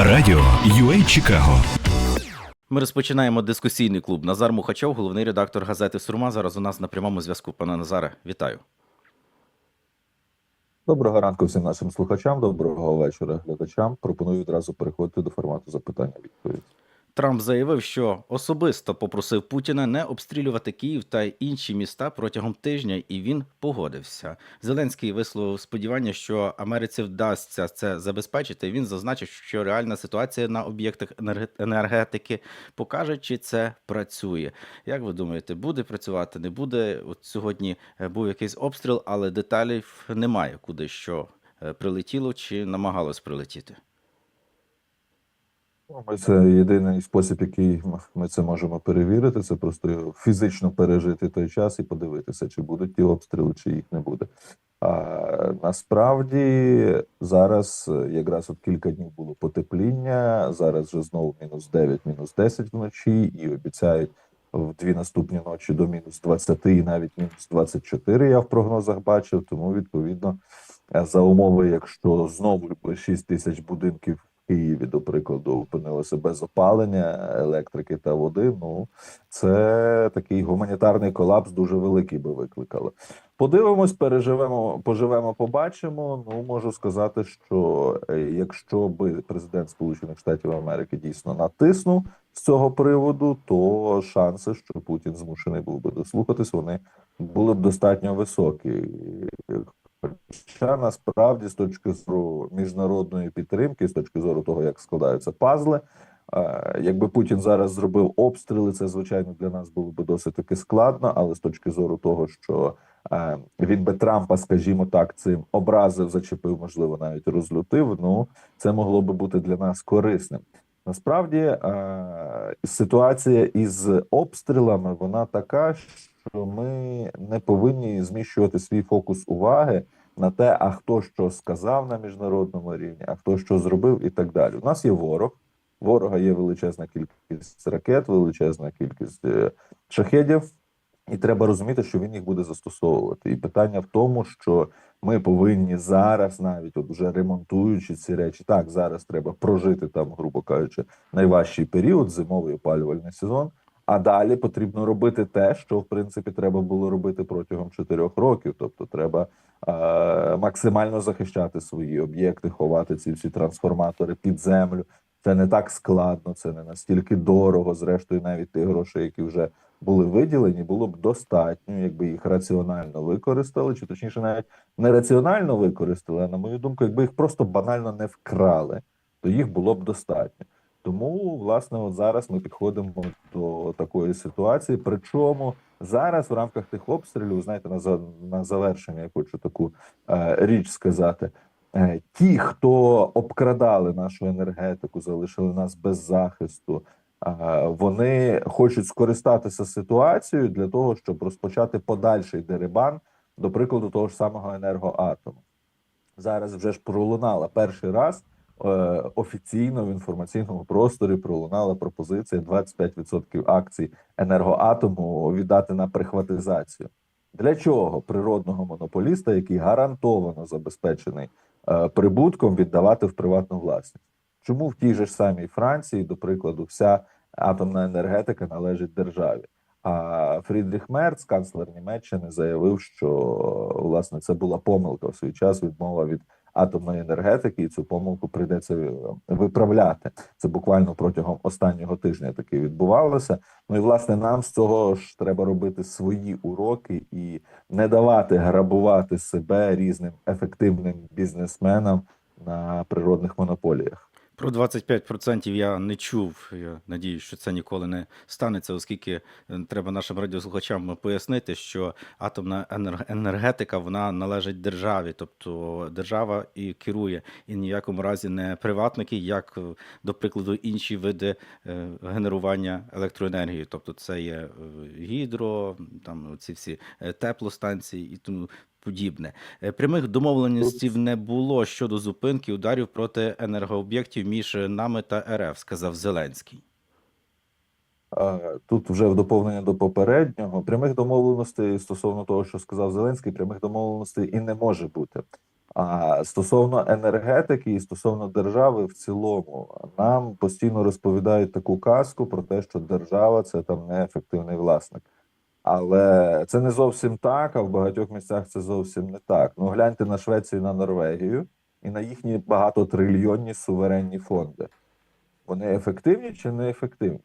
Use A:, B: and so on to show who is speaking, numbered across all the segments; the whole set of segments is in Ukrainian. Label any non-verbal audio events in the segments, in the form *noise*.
A: Радіо UA Чикаго.
B: Ми розпочинаємо дискусійний клуб. Назар Мухачов, головний редактор газети Сурма. Зараз у нас на прямому зв'язку. Пане Назаре, вітаю.
C: Доброго ранку всім нашим слухачам, доброго вечора глядачам. Пропоную відразу переходити до формату запитання відповідь.
B: Трамп заявив, що особисто попросив Путіна не обстрілювати Київ та інші міста протягом тижня, і він погодився. Зеленський висловив сподівання, що Америці вдасться це забезпечити. Він зазначив, що реальна ситуація на об'єктах енерге- енергетики покаже, чи це працює. Як ви думаєте, буде працювати? Не буде? От сьогодні е, був якийсь обстріл, але деталів немає, куди що е, прилетіло чи намагалось прилетіти.
C: Ну, Ми це єдиний спосіб, який ми це можемо перевірити. Це просто фізично пережити той час і подивитися, чи будуть ті обстріли, чи їх не буде. А насправді зараз е, якраз от кілька днів було потепління. Зараз вже знову мінус 9, мінус 10 вночі, і обіцяють в дві наступні ночі до мінус 20 і навіть мінус 24 Я в прогнозах бачив. Тому відповідно е, за умови, якщо знову 6 тисяч будинків Києві, до прикладу, опинилося без опалення, електрики та води. Ну це такий гуманітарний колапс дуже великий би викликало. Подивимось, переживемо, поживемо, побачимо. Ну можу сказати, що е, якщо би президент Сполучених Штатів Америки дійсно натиснув з цього приводу, то шанси, що Путін змушений був би дослухатись, вони були б достатньо високі. Хоча насправді з точки зору міжнародної підтримки, з точки зору того, як складаються пазли, е, якби Путін зараз зробив обстріли, це звичайно для нас було би досить таки складно. Але з точки зору того, що е, він би Трампа, скажімо так, цим образив, зачепив, можливо, навіть розлютив. Ну це могло би бути для нас корисним. Насправді е, ситуація із обстрілами вона така, ми не повинні зміщувати свій фокус уваги на те, а хто що сказав на міжнародному рівні, а хто що зробив, і так далі. У нас є ворог. Ворога є величезна кількість ракет, величезна кількість е, шахедів, і треба розуміти, що він їх буде застосовувати. І питання в тому, що ми повинні зараз, навіть от вже ремонтуючи ці речі, так зараз треба прожити там, грубо кажучи, найважчий період, зимовий опалювальний сезон. А далі потрібно робити те, що в принципі треба було робити протягом чотирьох років. Тобто, треба е, максимально захищати свої об'єкти, ховати ці всі трансформатори під землю. Це не так складно, це не настільки дорого. Зрештою, навіть тих грошей, які вже були виділені, було б достатньо, якби їх раціонально використали, чи точніше, навіть не раціонально використали, а на мою думку, якби їх просто банально не вкрали, то їх було б достатньо. Тому, власне, от зараз ми підходимо до такої ситуації. Причому зараз в рамках тих обстрілів, знаєте, на на завершення я хочу таку е, річ сказати. Е, ті, хто обкрадали нашу енергетику, залишили нас без захисту, е, вони хочуть скористатися ситуацією для того, щоб розпочати подальший дерибан, до прикладу, того ж самого енергоатому. Зараз вже ж пролунала перший раз офіційно в інформаційному просторі пролунала пропозиція 25% акцій енергоатому віддати на прихватизацію. Для чого природного монополіста, який гарантовано забезпечений е, прибутком, віддавати в приватну власність? Чому в тій же ж самій Франції, до прикладу, вся атомна енергетика належить державі? А Фрідріх Мерц, канцлер Німеччини, заявив, що власне це була помилка в свій час відмова від атомної енергетики, і цю помилку прийдеться е, виправляти. Це буквально протягом останнього тижня таки відбувалося. Ну і власне нам з цього ж треба робити свої уроки і не давати грабувати себе різним ефективним бізнесменам на природних монополіях.
B: Про 25% я не чув. Я надіюсь, що це ніколи не станеться, оскільки е, треба нашим радіослухачам пояснити, що атомна енергетика вона належить державі, тобто держава і керує, і в якому разі не приватники, як е, до прикладу інші види е, генерування електроенергії. Тобто це є гідро, там ці всі теплостанції і тому подібне. Е, Прямих домовленостей не було щодо зупинки ударів проти енергооб'єктів між нами та РФ, сказав Зеленський.
C: Тут вже в доповнення до попереднього прямих домовленостей стосовно того, що сказав Зеленський, прямих домовленостей і не може бути. А стосовно енергетики і стосовно держави в цілому, нам постійно розповідають таку казку про те, що держава це там неефективний власник. Але це не зовсім так, а в багатьох місцях це зовсім не так. Ну гляньте на Швецію, і на Норвегію і на їхні багатотрильйонні суверенні фонди. Вони ефективні чи не ефективні?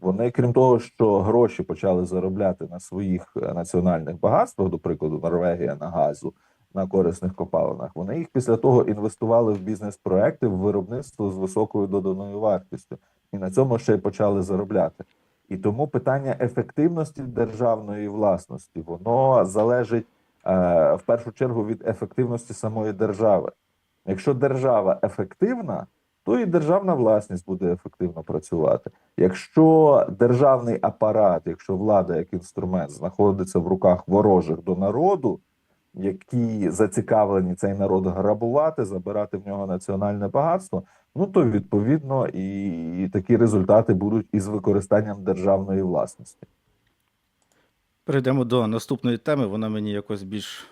C: Вони, крім того, що гроші почали заробляти на своїх е, національних багатствах, до прикладу, Норвегія на газу, на корисних копалинах, вони їх після того інвестували в бізнес-проекти, в виробництво з високою доданою вартістю, і на цьому ще й почали заробляти. І тому питання ефективності державної власності воно залежить е, в першу чергу від ефективності самої держави. Якщо держава ефективна, то і державна власність буде ефективно працювати. Якщо державний апарат, якщо влада як інструмент знаходиться в руках ворожих до народу, які зацікавлені цей народ грабувати, забирати в нього національне багатство, ну то відповідно і, такі результати будуть із використанням державної власності.
B: Перейдемо до наступної теми. Вона мені якось більш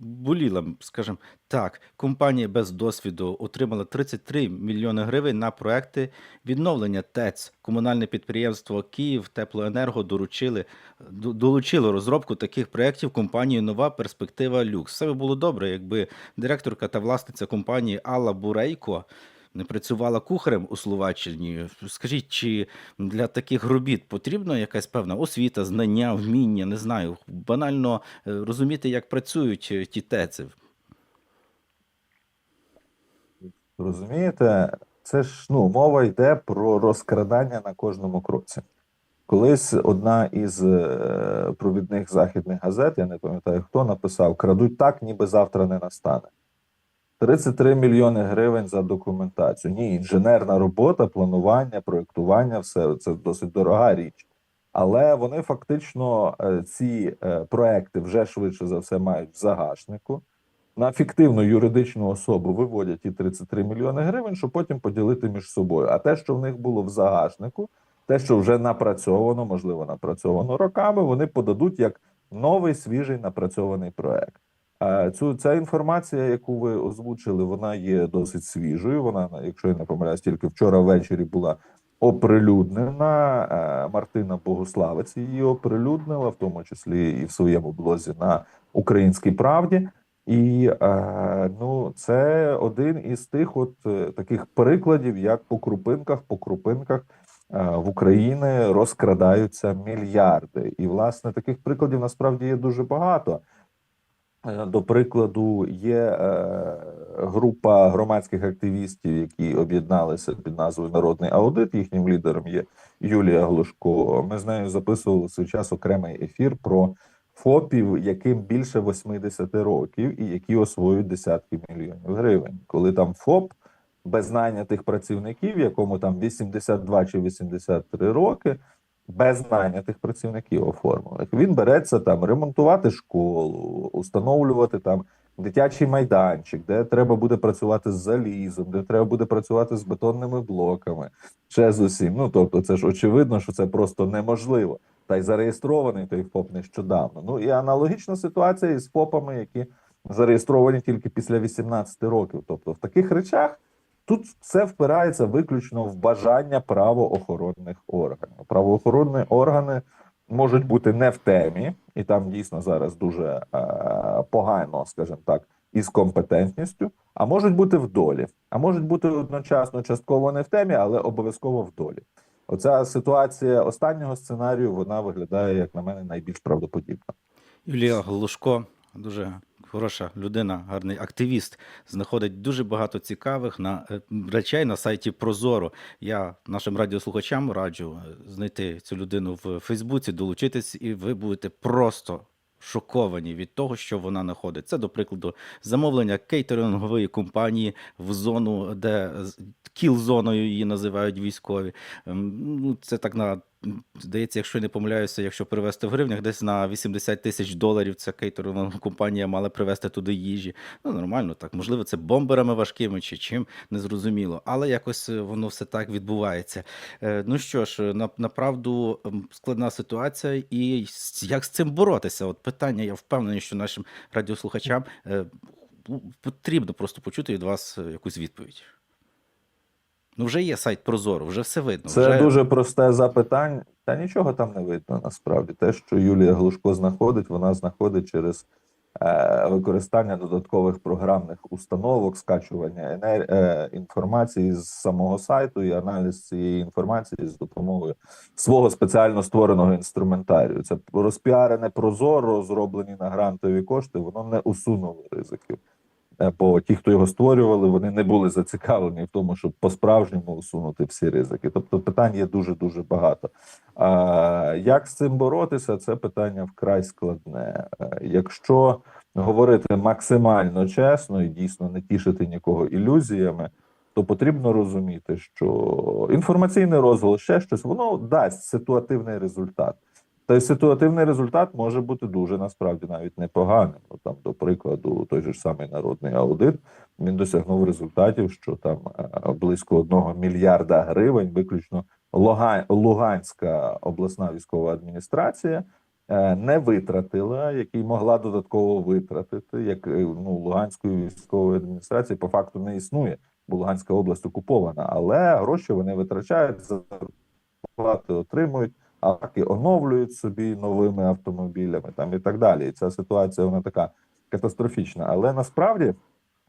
B: боліла, скажімо так. Компанія без досвіду отримала 33 мільйони гривень на проекти відновлення ТЕЦ. Комунальне підприємство Київ Теплоенерго доручили долучило розробку таких проєктів компанії Нова перспектива Люкс. Все би було добре, якби директорка та власниця компанії Алла Бурейко не працювала кухарем у Словаччині. Скажіть, чи для таких робіт потрібна якась певна освіта, знання, вміння, не знаю, банально е, розуміти, як працюють е, ті ТЕЦи?
C: Розумієте, це ж ну мова йде про розкрадання на кожному кроці. Колись одна із е, провідних західних газет, я не пам'ятаю хто, написав: крадуть так, ніби завтра не настане. 33 мільйони гривень за документацію. Ні, інженерна робота, планування, проєктування, все це досить дорога річ. Але вони фактично е, ці е, проекти вже швидше за все мають в загашнику. На фіктивну юридичну особу виводять ті 33 мільйони гривень, щоб потім поділити між собою. А те, що в них було в загашнику, те, що вже напрацьовано, можливо, напрацьовано роками, вони подадуть як новий свіжий напрацьований проект. Е, Цю ця інформація, яку ви озвучили, вона є досить свіжою. Вона, якщо я не помиляюсь, тільки вчора ввечері була оприлюднена. Е, Мартина Богославець її оприлюднила, в тому числі і в своєму блозі на Українській правді. І е, ну, це один із тих от таких прикладів, як по крупинках, по крупинках в Україні розкрадаються мільярди. І власне таких прикладів насправді є дуже багато. Е, До прикладу, є е, група громадських активістів, які об'єдналися під назвою Народний аудит. Їхнім лідером є Юлія Глушко. Ми з нею записували свій час окремий ефір про ФОПів, яким більше 80 років, і які освоюють десятки мільйонів гривень. Коли там ФОП без найнятих працівників, якому там 82 чи 83 роки, без найнятих працівників оформлених. Він береться там ремонтувати школу, установлювати там дитячий майданчик, де треба буде працювати з залізом, де треба буде працювати з бетонними блоками, ще з усім. Ну тобто, це ж очевидно, що це просто неможливо. Та й зареєстрований той ФОП нещодавно. Ну і аналогічна ситуація із ФОПами, які зареєстровані тільки після 18 років. Тобто, в таких речах Тут все впирається виключно в бажання правоохоронних органів. Правоохоронні органи можуть бути не в темі, і там дійсно зараз дуже е, погано, скажімо так, із компетентністю, а можуть бути в долі, а можуть бути одночасно частково не в темі, але обов'язково в долі. Оця ситуація останнього сценарію вона виглядає, як на мене, найбільш правдоподібна.
B: Юлія Глушко, дуже хороша людина, гарний активіст, знаходить дуже багато цікавих на е, речей на сайті Прозоро. Я нашим радіослухачам раджу е, знайти цю людину в Фейсбуці, долучитись, і ви будете просто. Шоковані від того, що вона знаходить. Це, до прикладу, замовлення кейтерингової компанії в зону, де кіл-зоною її називають військові. Ем, Ну, це так на здається, якщо не помиляюся, якщо перевести в гривнях, десь на 80 тисяч доларів ця кейтерова компанія мала привезти туди їжі. Ну, нормально, так. Можливо, це бомберами важкими чи чим, незрозуміло. Але якось е, воно все так відбувається. Е, Ну що ж, на, направду складна ситуація, і як з цим боротися? От питання, я впевнений, що нашим радіослухачам. е, потрібно просто почути від вас е, якусь відповідь. Ну, вже є сайт Прозоро, вже все видно.
C: Це
B: вже...
C: дуже просте запитання. Та нічого там не видно насправді. Те, що Юлія Глушко знаходить, вона знаходить через е, використання додаткових програмних установок, скачування енер... е, інформації з самого сайту і аналіз цієї інформації з допомогою свого спеціально створеного інструментарію. Це розпіарене прозоро, зроблені на грантові кошти, воно не усунуло ризиків. Е, Бо ті, хто його створювали, вони не були зацікавлені в тому, щоб по-справжньому усунути всі ризики. Тобто питань є дуже дуже багато. А як з цим боротися? Це питання вкрай складне. Е, Якщо говорити максимально чесно і дійсно не тішити нікого ілюзіями, то потрібно розуміти, що інформаційний розголос ще щось воно дасть ситуативний результат. Та ситуативний результат може бути дуже насправді навіть непоганим. Ну там, до прикладу, той же ж самий народний аудит він досягнув результатів, що там е, близько одного мільярда гривень, виключно Луган- Луганська обласна військова адміністрація е, не витратила, який могла додатково витратити. Як е, ну Луганської військової адміністрації по факту не існує, бо Луганська область окупована, але гроші вони витрачають зарплати отримують а таки оновлюють собі новими автомобілями там і так далі. І ця ситуація вона така катастрофічна. Але насправді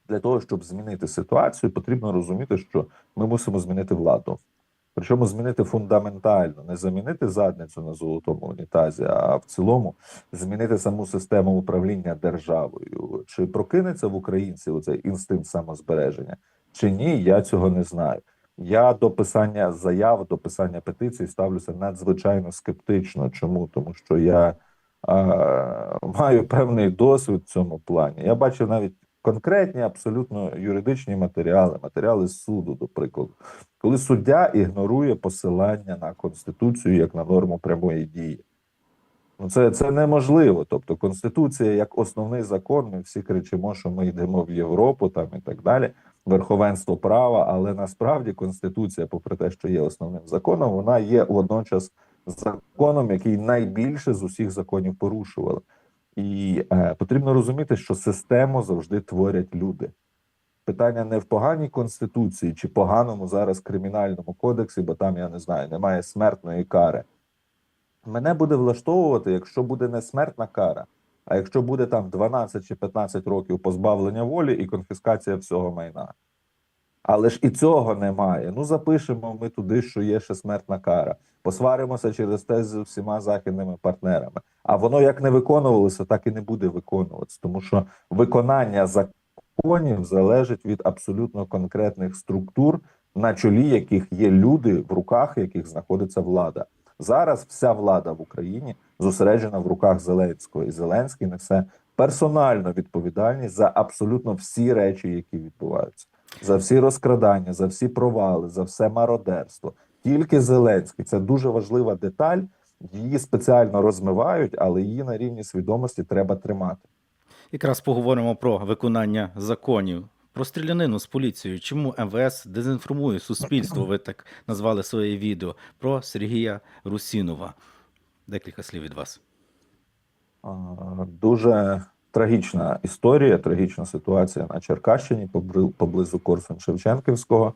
C: для того, щоб змінити ситуацію, потрібно розуміти, що ми мусимо змінити владу. Причому змінити фундаментально, не замінити задницю на золотому унітазі, а в цілому змінити саму систему управління державою. Чи прокинеться в українців цей інстинкт самозбереження, чи ні, я цього не знаю. Я до писання заяв, до писання петицій ставлюся надзвичайно скептично. Чому? Тому що я е, маю певний досвід в цьому плані. Я бачив навіть конкретні, абсолютно юридичні матеріали, матеріали суду, до прикладу, коли суддя ігнорує посилання на конституцію як на норму прямої дії. Ну, це, це неможливо. Тобто, конституція як основний закон. Ми всі кричимо, що ми йдемо в Європу там і так далі. Верховенство права, але насправді конституція, попри те, що є основним законом, вона є водночас законом, який найбільше з усіх законів порушували. І е, потрібно розуміти, що систему завжди творять люди. Питання не в поганій конституції чи поганому зараз кримінальному кодексі, бо там я не знаю, немає смертної кари. Мене буде влаштовувати, якщо буде не смертна кара, а якщо буде там 12 чи 15 років позбавлення волі і конфіскація всього майна. Але ж і цього немає. Ну запишемо ми туди, що є ще смертна кара. Посваримося через те з всіма західними партнерами. А воно як не виконувалося, так і не буде виконуватися, тому що виконання законів залежить від абсолютно конкретних структур, на чолі яких є люди, в руках яких знаходиться влада. Зараз вся влада в Україні зосереджена в руках Зеленського, і Зеленський несе персональну відповідальність за абсолютно всі речі, які відбуваються, за всі розкрадання, за всі провали, за все мародерство. Тільки Зеленський це дуже важлива деталь. Її спеціально розмивають, але її на рівні свідомості треба тримати.
B: Якраз поговоримо про виконання законів. Про стрілянину з поліцією. Чому МВС дезінформує суспільство? Ви так назвали своє відео про Сергія Русінова. Декілька слів від вас.
C: Дуже трагічна історія, трагічна ситуація на Черкащині поблизу Корсун Шевченківського.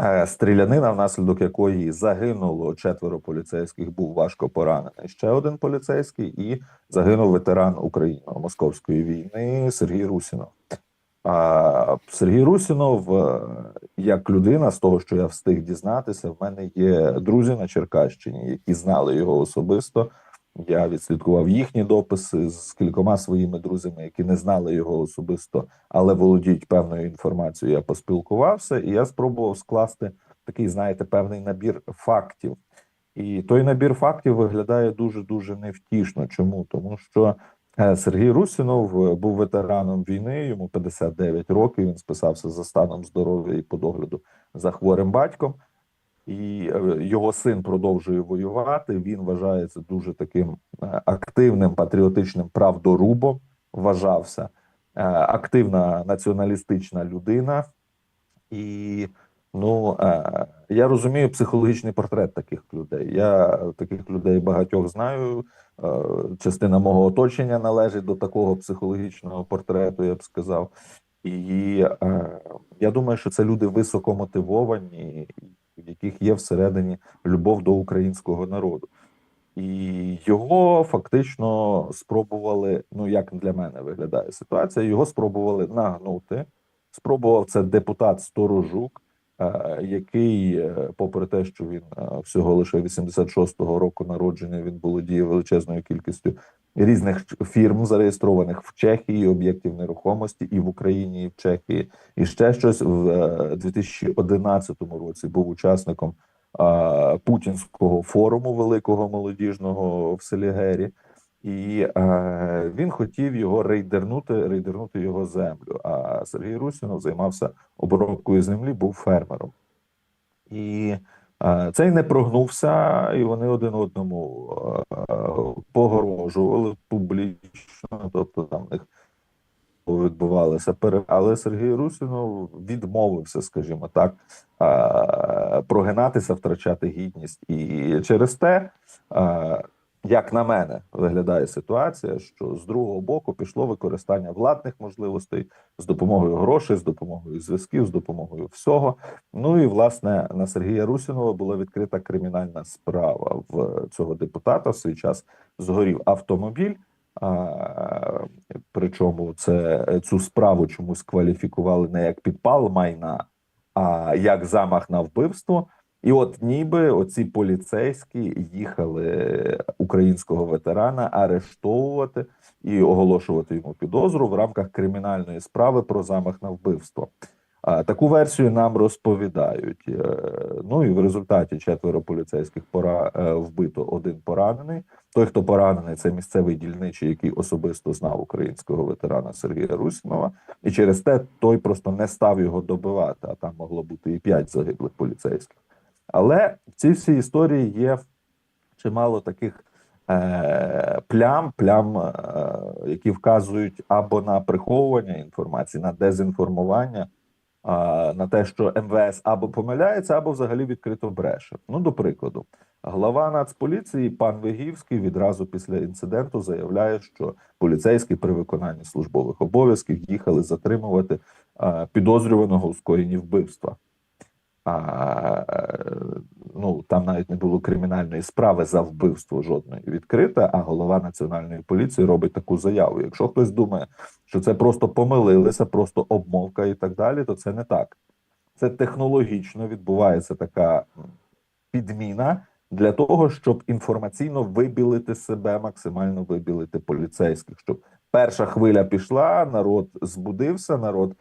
C: Е, Стрілянина, внаслідок якої загинуло четверо поліцейських, був важко поранений. Ще один поліцейський, і загинув ветеран Україно-московської війни Сергій Русінов. А Сергій Русінов, е, як людина, з того, що я встиг дізнатися, в мене є друзі на Черкащині, які знали його особисто. Я відслідкував їхні дописи з кількома своїми друзями, які не знали його особисто, але володіють певною інформацією. Я поспілкувався, і я спробував скласти такий, знаєте, певний набір фактів. І той набір фактів виглядає дуже дуже невтішно. Чому? Тому що Сергій Русінов е, був ветераном війни, йому 59 років. Він списався за станом здоров'я і по догляду за хворим батьком. І е, його син продовжує воювати. Він вважається дуже таким е, активним патріотичним правдорубом. Вважався Е, активна націоналістична людина, і ну е, я розумію психологічний портрет таких людей. Я таких людей багатьох знаю. Е, Частина мого оточення належить до такого психологічного портрету, я б сказав. І е, я думаю, що це люди високомотивовані, в яких є всередині любов до українського народу. І його фактично спробували, ну як для мене виглядає ситуація, його спробували нагнути. Спробував це депутат Сторожук, який, е, попри те, що він е, всього лише 86-го року народження, він володіє величезною кількістю різних фірм, зареєстрованих в Чехії, об'єктів нерухомості і в Україні, і в Чехії, і ще щось в е, 2011 році був учасником е, путінського форуму великого молодіжного в селі Гері. І е, він хотів його рейдернути, рейдернути його землю. А Сергій Русінов займався обробкою землі, був фермером. І е, цей не прогнувся, і вони один одному е, погрожували публічно, тобто там в них відбувалися. Але Сергій Русінов відмовився, скажімо так, е, прогинатися, втрачати гідність. І через те, е, як на мене, виглядає ситуація, що з другого боку пішло використання владних можливостей з допомогою грошей, з допомогою зв'язків, з допомогою всього. Ну і власне на Сергія Русінова була відкрита кримінальна справа в цього депутата. В свій час згорів автомобіль. А, причому це цю справу чомусь кваліфікували не як підпал майна, а як замах на вбивство. І от ніби оці поліцейські їхали українського ветерана арештовувати і оголошувати йому підозру в рамках кримінальної справи про замах на вбивство. Таку версію нам розповідають. Е, Ну і в результаті четверо поліцейських пора е, вбито, один поранений. Той, хто поранений, це місцевий дільничий, який особисто знав українського ветерана Сергія Русінова, і через те той просто не став його добивати. А там могло бути і п'ять загиблих поліцейських. Але в цій всій історії є чимало таких е, плям, плям, е, які вказують або на приховування інформації, на дезінформування, е, на те, що МВС або помиляється, або взагалі відкрито бреше. Ну, до прикладу, глава Нацполіції пан Вигівський відразу після інциденту заявляє, що поліцейські при виконанні службових обов'язків їхали затримувати е, підозрюваного у скоєнні вбивства. Ну там навіть не було кримінальної справи за вбивство жодної відкрита. А голова національної поліції робить таку заяву. Якщо хтось думає, що це просто помилилися, просто обмовка і так далі, то це не так. Це технологічно відбувається така підміна для того, щоб інформаційно вибілити себе, максимально вибілити поліцейських. Щоб перша хвиля пішла, народ збудився, народ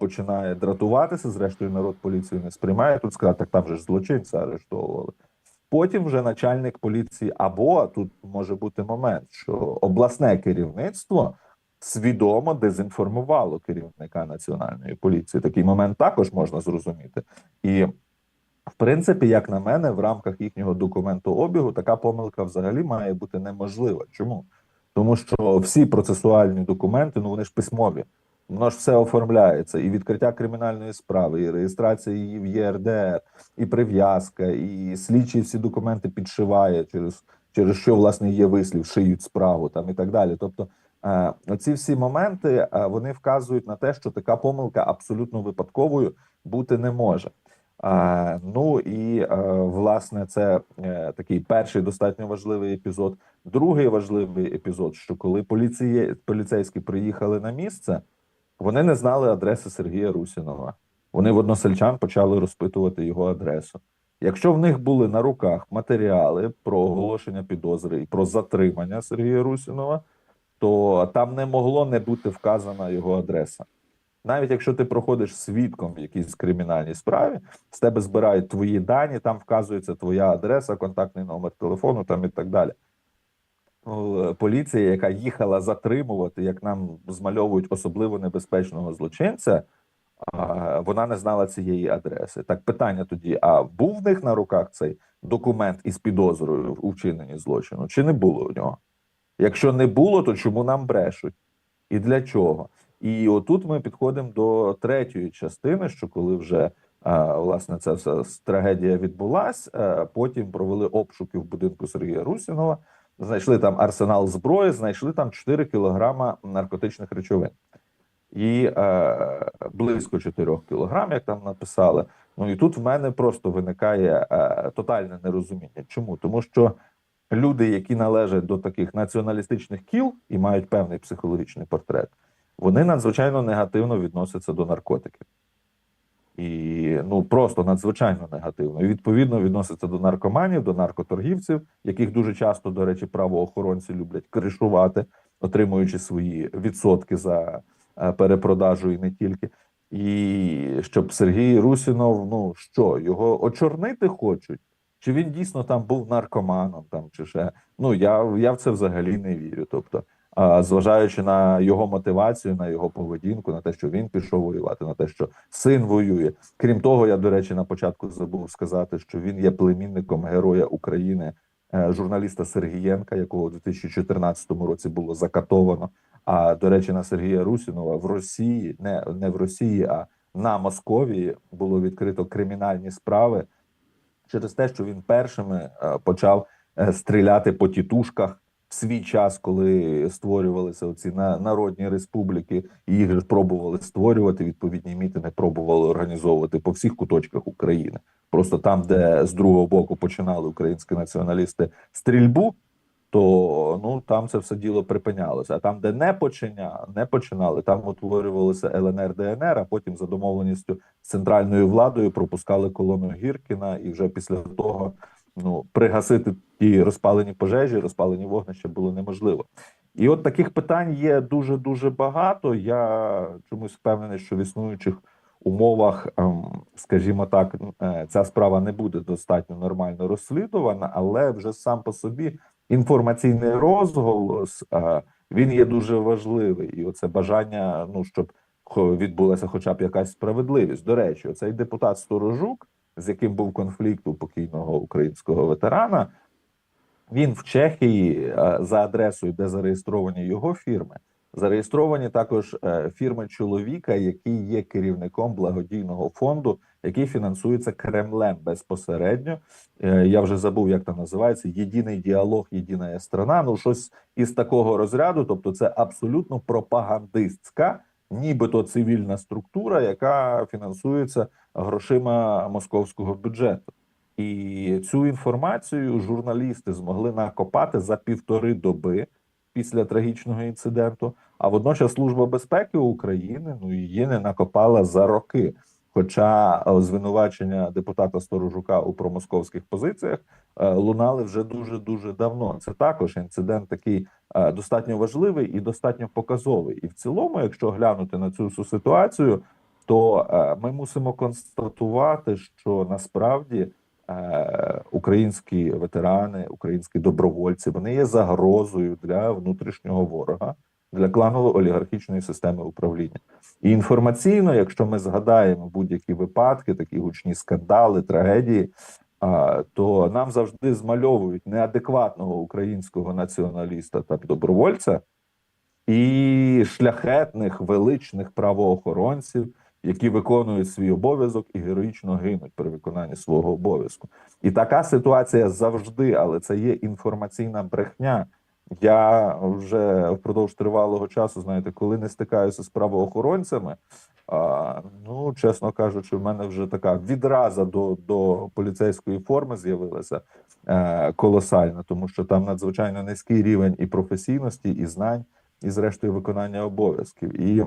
C: починає дратуватися. Зрештою, народ поліцію не сприймає. Тут сказати, так там же ж злочинця арештовували. Потім вже начальник поліції, або тут може бути момент, що обласне керівництво свідомо дезінформувало керівника національної поліції. Такий момент також можна зрозуміти. І в принципі, як на мене, в рамках їхнього документообігу така помилка взагалі має бути неможлива. Чому? Тому що всі процесуальні документи, ну вони ж письмові, воно ж все оформляється, і відкриття кримінальної справи, і реєстрація її в ЄРДР, і прив'язка, і слідчі всі документи підшиває, через через що власне є вислів, шиють справу там і так далі. Тобто, е, оці всі моменти е, вони вказують на те, що така помилка абсолютно випадковою бути не може. А, ну і власне це е, такий перший достатньо важливий епізод. Другий важливий епізод, що коли поліції, поліцейські приїхали на місце, вони не знали адреси Сергія Русінова. Вони в односельчан почали розпитувати його адресу. Якщо в них були на руках матеріали про оголошення підозри і про затримання Сергія Русінова, то там не могло не бути вказана його адреса. Навіть якщо ти проходиш свідком в якійсь кримінальній справі, з тебе збирають твої дані, там вказується твоя адреса, контактний номер телефону там і так далі. Ну, Поліція, яка їхала затримувати, як нам змальовують особливо небезпечного злочинця, вона не знала цієї адреси. Так питання тоді: а був в них на руках цей документ із підозрою у вчиненні злочину? Чи не було у нього? Якщо не було, то чому нам брешуть? І для чого? І отут ми підходимо до третьої частини, що коли вже а, власне ця вся трагедія відбулась, а, потім провели обшуки в будинку Сергія Русінова, знайшли там арсенал зброї, знайшли там 4 кілограма наркотичних речовин. і е, близько 4 кілограм, як там написали. Ну і тут в мене просто виникає е, тотальне нерозуміння. Чому? Тому що люди, які належать до таких націоналістичних кіл і мають певний психологічний портрет, вони надзвичайно негативно відносяться до наркотиків. І ну просто надзвичайно негативно. І відповідно відносяться до наркоманів, до наркоторгівців, яких дуже часто, до речі, правоохоронці люблять кришувати, отримуючи свої відсотки за е, перепродажу і не тільки. І щоб Сергій Русінов, ну що, його очорнити хочуть? Чи він дійсно там був наркоманом, там чи ще ну я, я в це взагалі не вірю. Тобто, зважаючи на його мотивацію, на його поведінку, на те, що він пішов воювати, на те, що син воює. Крім того, я до речі, на початку забув сказати, що він є племінником героя України, е, журналіста Сергієнка, якого у 2014 році було закатовано. А до речі, на Сергія Русінова в Росії, не, не в Росії, а на Московії було відкрито кримінальні справи через те, що він першими е, почав е, стріляти по тітушках свій час, коли створювалися оці на- народні республіки, і їх пробували створювати. Відповідні мітинги пробували організовувати по всіх куточках України. Просто там, де з другого боку починали українські націоналісти стрільбу, то ну там це все діло припинялося. А там, де не починя, не починали, там утворювалися ЛНР, ДНР, а потім за домовленістю з центральною владою пропускали колону Гіркіна, і вже після того ну пригасити ті розпалені пожежі, розпалені вогнища було неможливо. І от таких питань є дуже дуже багато. Я чомусь впевнений, що в існуючих умовах, ем, скажімо так, е, ця справа не буде достатньо нормально розслідувана, але вже сам по собі інформаційний розголос е, він є дуже важливий, і оце бажання, ну щоб відбулася хоча б якась справедливість. До речі, цей депутат Сторожук, з яким був конфлікт у покійного українського ветерана, він в Чехії е, за адресою, де зареєстровані його фірми, зареєстровані також е, фірми чоловіка, який є керівником благодійного фонду, який фінансується Кремлем безпосередньо. Е, Я вже забув, як там називається єдиний діалог, єдина страна. Ну щось із такого розряду. Тобто, це абсолютно пропагандистська, нібито цивільна структура, яка фінансується грошима московського бюджету. І цю інформацію журналісти змогли накопати за півтори доби після трагічного інциденту. А водночас Служба безпеки України ну її не накопала за роки. Хоча е, звинувачення депутата Сторожука у промосковських позиціях е, лунали вже дуже дуже давно. Це також інцидент такий е, достатньо важливий і достатньо показовий. І в цілому, якщо глянути на цю ситуацію, то ми мусимо констатувати, що насправді українські ветерани, українські добровольці вони є загрозою для внутрішнього ворога, для кланово-олігархічної системи управління. І інформаційно, якщо ми згадаємо будь-які випадки, такі гучні скандали, трагедії, то нам завжди змальовують неадекватного українського націоналіста та добровольця і шляхетних величних правоохоронців, які виконують свій обов'язок і героїчно гинуть при виконанні свого обов'язку. І така ситуація завжди, але це є інформаційна брехня. Я вже впродовж тривалого часу, знаєте, коли не стикаюся з правоохоронцями, а, ну чесно кажучи, в мене вже така відраза до, до поліцейської форми з'явилася е, колосальна, тому що там надзвичайно низький рівень і професійності, і знань, і зрештою виконання обов'язків. І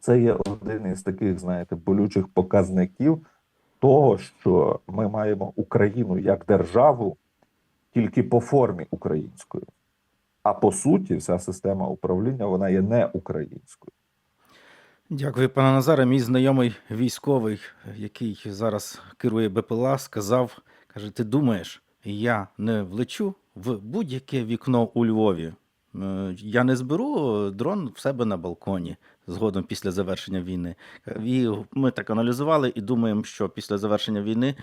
C: це є один із таких, знаєте, болючих показників того, що ми маємо Україну як державу тільки по формі української. А по суті, вся система управління вона є не українською.
B: Дякую, пане Назаре. Мій знайомий військовий, який зараз керує БПЛА, сказав: каже: Ти думаєш, я не влечу в будь-яке вікно у Львові. Е, Я не зберу дрон в себе на балконі згодом після завершення війни. І ми так аналізували і думаємо, що після завершення війни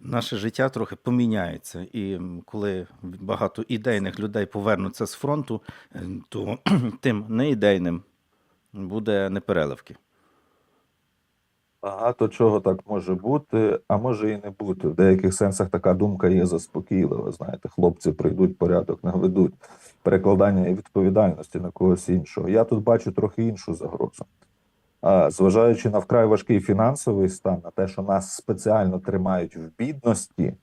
B: наше життя трохи поміняється. І коли багато ідейних людей повернуться з фронту, е, то *clears throat* тим неідейним буде непереливки.
C: Багато чого так може бути, а може і не бути. В деяких сенсах така думка є заспокійлива. Знаєте, хлопці прийдуть, порядок наведуть перекладання відповідальності на когось іншого. Я тут бачу трохи іншу загрозу. А, Зважаючи на вкрай важкий фінансовий стан, на те, що нас спеціально тримають в бідності,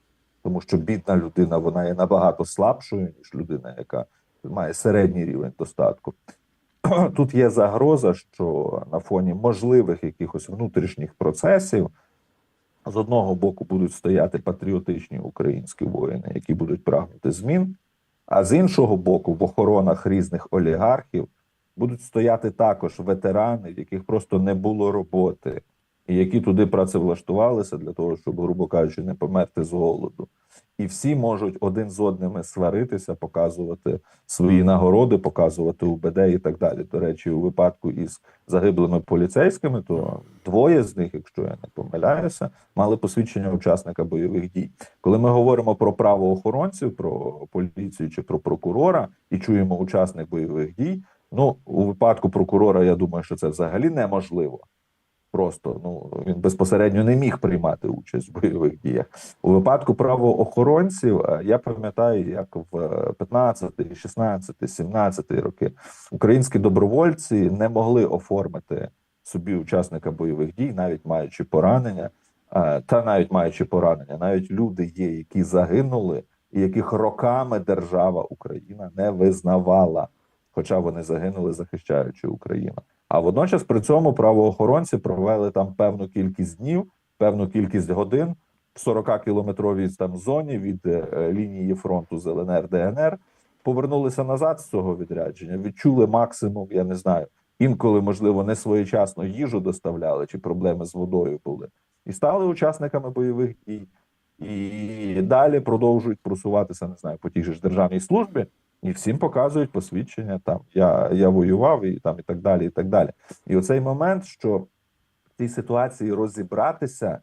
C: тому що бідна людина вона є набагато слабшою, ніж людина, яка має середній рівень достатку. *clears throat* Тут є загроза, що на фоні можливих якихось внутрішніх процесів з одного боку будуть стояти патріотичні українські воїни, які будуть прагнути змін, а з іншого боку, в охоронах різних олігархів будуть стояти також ветерани, в яких просто не було роботи, і які туди працевлаштувалися для того, щоб, грубо кажучи, не померти з голоду. І всі можуть один з одними сваритися, показувати свої нагороди, показувати УБД і так далі. До речі, у випадку із загиблими поліцейськими, то двоє з них, якщо я не помиляюся, мали посвідчення учасника бойових дій. Коли ми говоримо про правоохоронців, про поліцію чи про прокурора і чуємо учасник бойових дій. Ну, у випадку прокурора, я думаю, що це взагалі неможливо. Просто ну він безпосередньо не міг приймати участь в бойових діях. У випадку правоохоронців е, я пам'ятаю, як в 15, 16, 17 роки українські добровольці не могли оформити собі учасника бойових дій, навіть маючи поранення, Е, та навіть маючи поранення, навіть люди є, які загинули, і яких роками держава Україна не визнавала, хоча вони загинули, захищаючи Україну. А водночас при цьому правоохоронці провели там певну кількість днів, певну кількість годин в 40-кілометровій там зоні від е, лінії фронту з ЛНР ДНР. Повернулися назад з цього відрядження, відчули максимум, я не знаю. Інколи, можливо, не своєчасно їжу доставляли, чи проблеми з водою були, і стали учасниками бойових дій. І далі продовжують просуватися, не знаю, по тій же ж державній службі, і всім показують посвідчення. Там я, я воював і там і так далі. І так далі. І оцей момент, що в цій ситуації розібратися,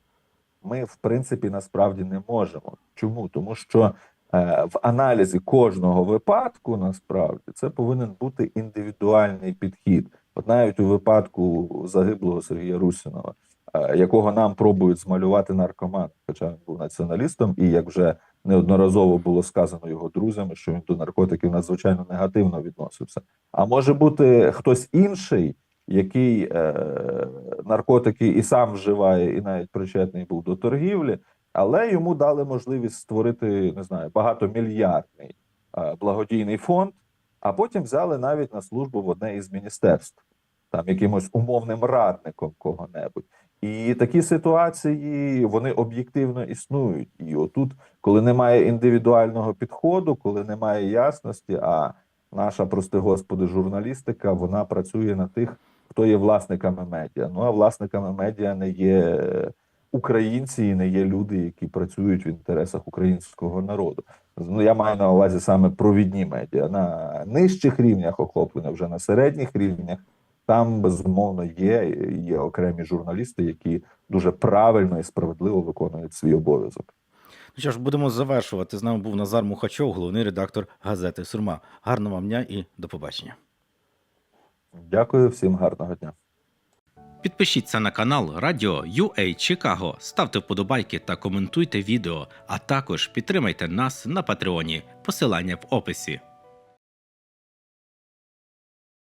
C: ми в принципі насправді не можемо. Чому? Тому що е, в аналізі кожного випадку насправді це повинен бути індивідуальний підхід. От навіть у випадку загиблого Сергія Русінова, е, якого нам пробують змалювати наркоман, хоча він був націоналістом, і як вже неодноразово було сказано його друзями, що він до наркотиків надзвичайно негативно відносився. А може бути хтось інший, який е, наркотики і сам вживає, і навіть причетний був до торгівлі, але йому дали можливість створити не знаю багатомільярдний е, благодійний фонд, а потім взяли навіть на службу в одне із міністерств, там якимось умовним радником кого-небудь. І такі ситуації вони об'єктивно існують. І отут, коли немає індивідуального підходу, коли немає ясності, а наша, прости господи, журналістика вона працює на тих, хто є власниками медіа. Ну а власниками медіа не є українці, і не є люди, які працюють в інтересах українського народу. Ну я маю на увазі саме провідні медіа на нижчих рівнях охоплення, вже на середніх рівнях. Там безумовно є, є окремі журналісти, які дуже правильно і справедливо виконують свій обов'язок.
B: Ну що ж, будемо завершувати. З нами був Назар Мухачов, головний редактор газети Сурма. Гарного вам дня і до побачення.
C: Дякую всім гарного дня.
B: Підпишіться на канал Радіо UA Чикаго, ставте вподобайки та коментуйте відео, а також підтримайте нас на Патреоні. Посилання в описі.